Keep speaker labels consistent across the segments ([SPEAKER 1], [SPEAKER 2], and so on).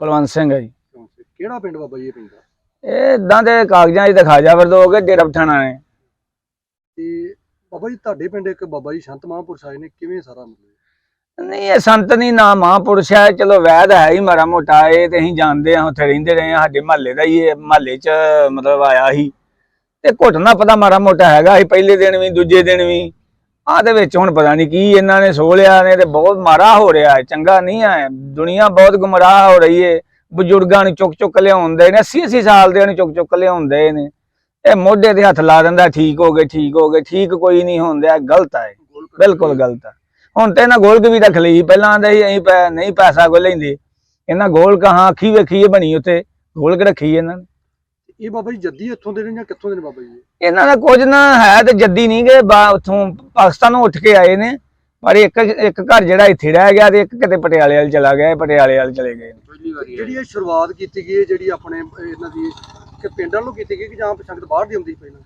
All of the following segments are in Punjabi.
[SPEAKER 1] ਕੁਲਵੰਤ ਸਿੰਘ ਹੈ ਜੀ।
[SPEAKER 2] ਕਿਹੜਾ ਪਿੰਡ ਬਾਬਾ ਜੀ ਇਹ ਪੈਂਦਾ
[SPEAKER 1] ਇਹ ਇਦਾਂ ਦੇ ਕਾਗਜ਼ਾਂ 'ਚ ਦਿਖਾ ਜਾ ਵਰਦੋਗੇ ਡੇਰਾ ਪਠਾਣਾ ਨੇ।
[SPEAKER 2] ਤੇ ਬਾਬਾ ਜੀ ਤੁਹਾਡੇ ਪਿੰਡ ਇੱਕ ਬਾਬਾ ਜੀ ਸੰਤ ਮਹਾਂਪੁਰਸ਼ ਆਏ ਨੇ ਕਿਵੇਂ ਸਾਰਾ ਮਤਲਬ
[SPEAKER 1] ਨਹੀਂ ਇਹ ਸੰਤ ਨਹੀਂ ਨਾ ਮਹਾਂਪੁਰਸ਼ ਹੈ ਚਲੋ ਵੈਦ ਹੈ ਹੀ ਮਾੜਾ ਮੋਟਾ ਇਹ ਤੇ ਅਸੀਂ ਜਾਣਦੇ ਹਾਂ ਉੱਥੇ ਰਹਿੰਦੇ ਰਹੇ ਹਾਂ ਸਾਡੇ ਮਹੱਲੇ ਦਾ ਹੀ ਇਹ ਮਹੱਲੇ 'ਚ ਮਤਲਬ ਆਇਆ ਸੀ। ਤੇ ਘੁੱਟਣਾ ਪਤਾ ਮਾੜਾ ਮੋਟਾ ਹੈਗਾ ਸੀ ਪਹਿਲੇ ਦਿਨ ਵੀ ਦੂਜੇ ਦਿਨ ਵੀ। ਆਹ ਦੇ ਵਿੱਚ ਹੁਣ ਪਤਾ ਨਹੀਂ ਕੀ ਇਹਨਾਂ ਨੇ ਸੋਲਿਆ ਨੇ ਤੇ ਬਹੁਤ ਮਾੜਾ ਹੋ ਰਿਹਾ ਹੈ, ਚੰਗਾ ਨਹੀਂ ਹੈ, ਦੁਨੀਆ ਬਹੁਤ ਗੁੰਮਰਾਹ ਹੋ ਰਹੀ ਹੈ। ਬਜ਼ੁਰਗਾਂ ਨੂੰ ਚੁੱਕ ਚੁੱਕ ਲਿਆਉਂਦੇ ਨੇ 80 80 ਸਾਲ ਦੇ ਨੂੰ ਚੁੱਕ ਚੁੱਕ ਲਿਆਉਂਦੇ ਨੇ। ਇਹ ਮੋਢੇ ਤੇ ਹੱਥ ਲਾ ਦਿੰਦਾ, ਠੀਕ ਹੋ ਗਏ, ਠੀਕ ਹੋ ਗਏ, ਠੀਕ ਕੋਈ ਨਹੀਂ ਹੁੰਦਾ ਗਲਤ ਹੈ, ਬਿਲਕੁਲ ਗਲਤ ਹੈ। ਹੁਣ ਤੇ ਇਹਨਾਂ ਗੋਲਕ ਵੀ ਰੱਖ ਲਈ, ਪਹਿਲਾਂ ਆਂਦੇ ਸੀ ਅਸੀਂ ਨਹੀਂ ਪੈਸਾ ਕੋਈ ਲੈਂਦੇ। ਇਹਨਾਂ ਗੋਲਕ, ਹਾਂ, ਅੱਖੀ ਵੇਖੀਏ ਬਣੀ ਉੱਤੇ ਗੋਲਕ ਰੱਖੀ ਇਹਨਾਂ ਨੇ।
[SPEAKER 2] ਇਹ ਬਾਬਾ ਜੀ ਜੱਦੀ ਇੱਥੋਂ ਦੇ ਨੇ ਜਾਂ ਕਿੱਥੋਂ ਦੇ ਨੇ ਬਾਬਾ ਜੀ? ਇਹ?
[SPEAKER 1] ਇਹਨਾਂ ਦਾ ਕੁਝ ਨਾ ਹੈ ਤੇ ਜੱਦੀ ਨਹੀਂ ਗਏ ਉੱਥੋਂ ਪਾਕਿਸਤਾਨੋਂ ਉੱਠ ਕੇ ਆਏ ਨੇ। ਪਰ ਇੱਕ ਇੱਕ ਘਰ ਜਿਹੜਾ ਇੱਥੇ ਰਹਿ ਗਿਆ ਤੇ ਇੱਕ ਕਿਤੇ ਪਟਿਆਲੇ ਵਾਲ ਚਲਾ ਗਿਆ ਪਟਿਆਲੇ ਵਾਲ ਚਲੇ ਗਏ
[SPEAKER 2] ਜਿਹੜੀ ਇਹ ਸ਼ੁਰੂਆਤ ਕੀਤੀ ਗਈ ਜਿਹੜੀ ਆਪਣੇ ਇਹਨਾਂ ਦੀ ਕਿ ਪਿੰਡ ਵੱਲੋਂ ਕੀਤੀ ਗਈ ਕਿ ਜਾਂ ਸੰਗਤ ਬਾਹਰ ਦੀ ਆਉਂਦੀ ਪਹਿਲਾਂ?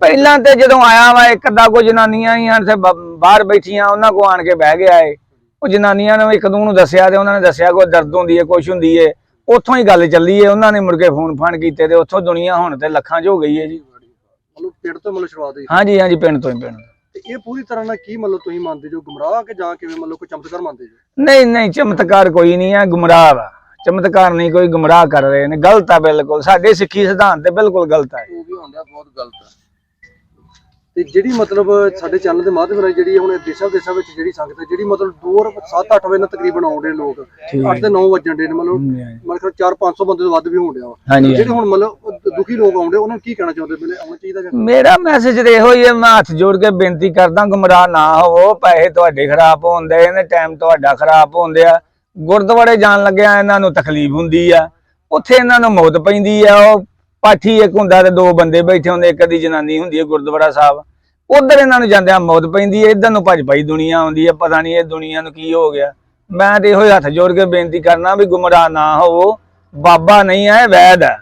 [SPEAKER 1] ਪਹਿਲਾਂ ਤੇ ਜਦੋਂ ਆਇਆ ਵਾ ਇੱਕ ਅੱਧਾ ਕੋ ਜਨਾਨੀਆਂ ਹੀ ਹਨ ਤੇ ਬਾਹਰ ਬੈਠੀਆਂ ਉਹਨਾਂ ਕੋ ਆਣ ਕੇ ਬਹਿ ਗਿਆ ਏ। ਉਹ ਜਨਾਨੀਆਂ ਨੇ ਇੱਕ ਦੂੰ ਨੂੰ ਦੱਸਿਆ ਤੇ ਉਹਨਾਂ ਨੇ ਦੱਸਿਆ ਕੋਈ ਦਰਦ ਹੁੰਦੀ ਏ ਕੁਛ ਹੁੰਦੀ ਏ। ਉੱਥੋਂ ਹੀ ਗੱਲ ਚੱਲੀ ਏ ਉਹਨਾਂ ਨੇ ਮੁੜ ਕੇ ਫੋਨ ਫਾਨ ਕੀਤੇ ਤੇ ਉੱਥੋਂ ਦੁਨੀਆ ਹੁਣ ਤੇ ਲੱਖਾਂ 'ਚ ਹੋ ਗਈ ਏ ਜੀ।
[SPEAKER 2] ਮਤਲਬ ਪਿੰਡ ਤੋਂ ਮਤਲਬ ਸ਼ੁਰੂਆਤ ਹੋਈ।
[SPEAKER 1] ਹਾਂਜੀ ਹਾਂਜੀ ਪਿੰਡ ਤੋਂ ਹੀ ਪਿੰਡ
[SPEAKER 2] ਤੇ। ਇਹ ਪੂਰੀ ਤਰ੍ਹਾਂ ਨਾਲ ਕੀ ਮਤਲਬ ਤੁਸੀਂ ਮੰਨਦੇ ਜੋ ਗੁੰਮਰਾਹ ਕਿ ਜਾਂ ਕਿਵੇਂ ਮਤਲਬ ਕੋਈ ਚਮਤਕਾਰ ਮੰਨਦੇ ਜੋ?
[SPEAKER 1] ਨਹੀਂ ਨਹੀਂ ਚਮਤਕਾਰ ਕੋਈ ਨਹੀਂ ਹੈ ਗੁੰਮਰਾਹ ਵਾ। ਚਮਤਕਾਰ ਨਹੀਂ ਕੋਈ ਗੁੰਮਰਾਹ ਕਰ ਰਹੇ ਨੇ ਗਲਤ ਆ ਬਿਲਕੁਲ। ਸਾਡੇ ਸਿੱਖੀ ਸਿਧਾਂਤ ਤੇ ਬਿਲਕੁਲ ਗਲਤ ਹੈ
[SPEAKER 2] ਉਹ ਵੀ ਹੁੰਦਾ ਬਹੁਤ ਗਲਤ ਹੈ ਤੇ ਜਿਹੜੀ ਮਤਲਬ ਸਾਡੇ ਚੈਨਲ ਦੇ ਮਾਧਿਅਮ ਨਾਲ ਜਿਹੜੀ ਹੁਣ ਦੇਸ਼ਾਂ ਦੇਸ਼ਾਂ ਵਿੱਚ ਜਿਹੜੀ ਸੰਗਤ ਹੈ ਜਿਹੜੀ ਮਤਲਬ ਦੂਰ 7-8 ਵਜੇ ਨਾਲ ਤਕਰੀਬਨ ਆਉਂਦੇ ਲੋਕ
[SPEAKER 1] ਠੀਕ
[SPEAKER 2] 8 ਤੇ 9 ਵਜਣ ਦੇ ਮਤਲਬ ਮਤਲਬ 4-500 ਬੰਦੇ ਤੋਂ ਵੱਧ ਵੀ ਹੋਣ ਡਿਆ ਜਿਹੜੇ ਹੁਣ ਮਤਲਬ ਦੁਖੀ ਲੋਕ ਆਉਂਦੇ ਉਹਨਾਂ ਨੂੰ ਕੀ ਕਹਿਣਾ ਚਾਹੁੰਦੇ ਮੇਰੇ ਆਉਣਾ ਚਾਹੀਦਾ
[SPEAKER 1] ਮੇਰਾ ਮੈਸੇਜ ਤੇ ਇਹੋ ਹੀ ਹੈ ਮੈਂ ਹੱਥ ਜੋੜ ਕੇ ਬੇਨਤੀ ਕਰਦਾ ਗੁੰਮਰਾਹ ਨਾ ਹੋਵੋ ਪੈਸੇ ਤੁਹਾਡੇ ਖਰਾਬ ਹੁੰਦੇ ਨੇ ਟਾਈਮ ਤੁਹਾਡਾ ਖਰਾਬ ਹੁੰਦੇ ਆ ਗੁਰਦੁਆਰੇ ਜਾਣ ਲੱਗਿਆ ਇਹਨਾਂ ਨੂੰ ਤਕਲੀਫ ਹੁੰਦੀ ਆ ਉੱਥੇ ਇਹਨਾਂ ਨੂੰ ਮੌਤ ਪੈਂਦੀ ਆ ਉਹ ਪਾਠੀ ਇੱਕ ਹੁੰਦਾ ਤੇ ਦੋ ਬੰਦੇ ਬੈਠੇ ਹੁੰਦੇ, ਇੱਕ ਦੀ ਜਨਾਨੀ ਹੁੰਦੀ ਹੈ ਗੁਰਦੁਆਰਾ ਸਾਹਿਬ। ਉਧਰ ਇਹਨਾਂ ਨੂੰ ਜਾਂਦਿਆਂ ਮੌਤ ਪੈਂਦੀ ਹੈ, ਇਧਰ ਨੂੰ ਭੱਜ ਪਈ ਦੁਨੀਆ ਆਉਂਦੀ ਹੈ, ਪਤਾ ਨਹੀਂ ਇਹ ਦੁਨੀਆ ਨੂੰ ਕੀ ਹੋ ਗਿਆ। ਮੈਂ ਤੇ ਇਹੋ ਹੱਥ ਜੋੜ ਕੇ ਬੇਨਤੀ ਕਰਨਾ ਵੀ ਗੁੰਮਰਾਹ ਨਾ ਹੋਵੋ, ਬਾਬਾ ਨਹੀਂ ਹੈ, ਵੈਦ ਹੈ।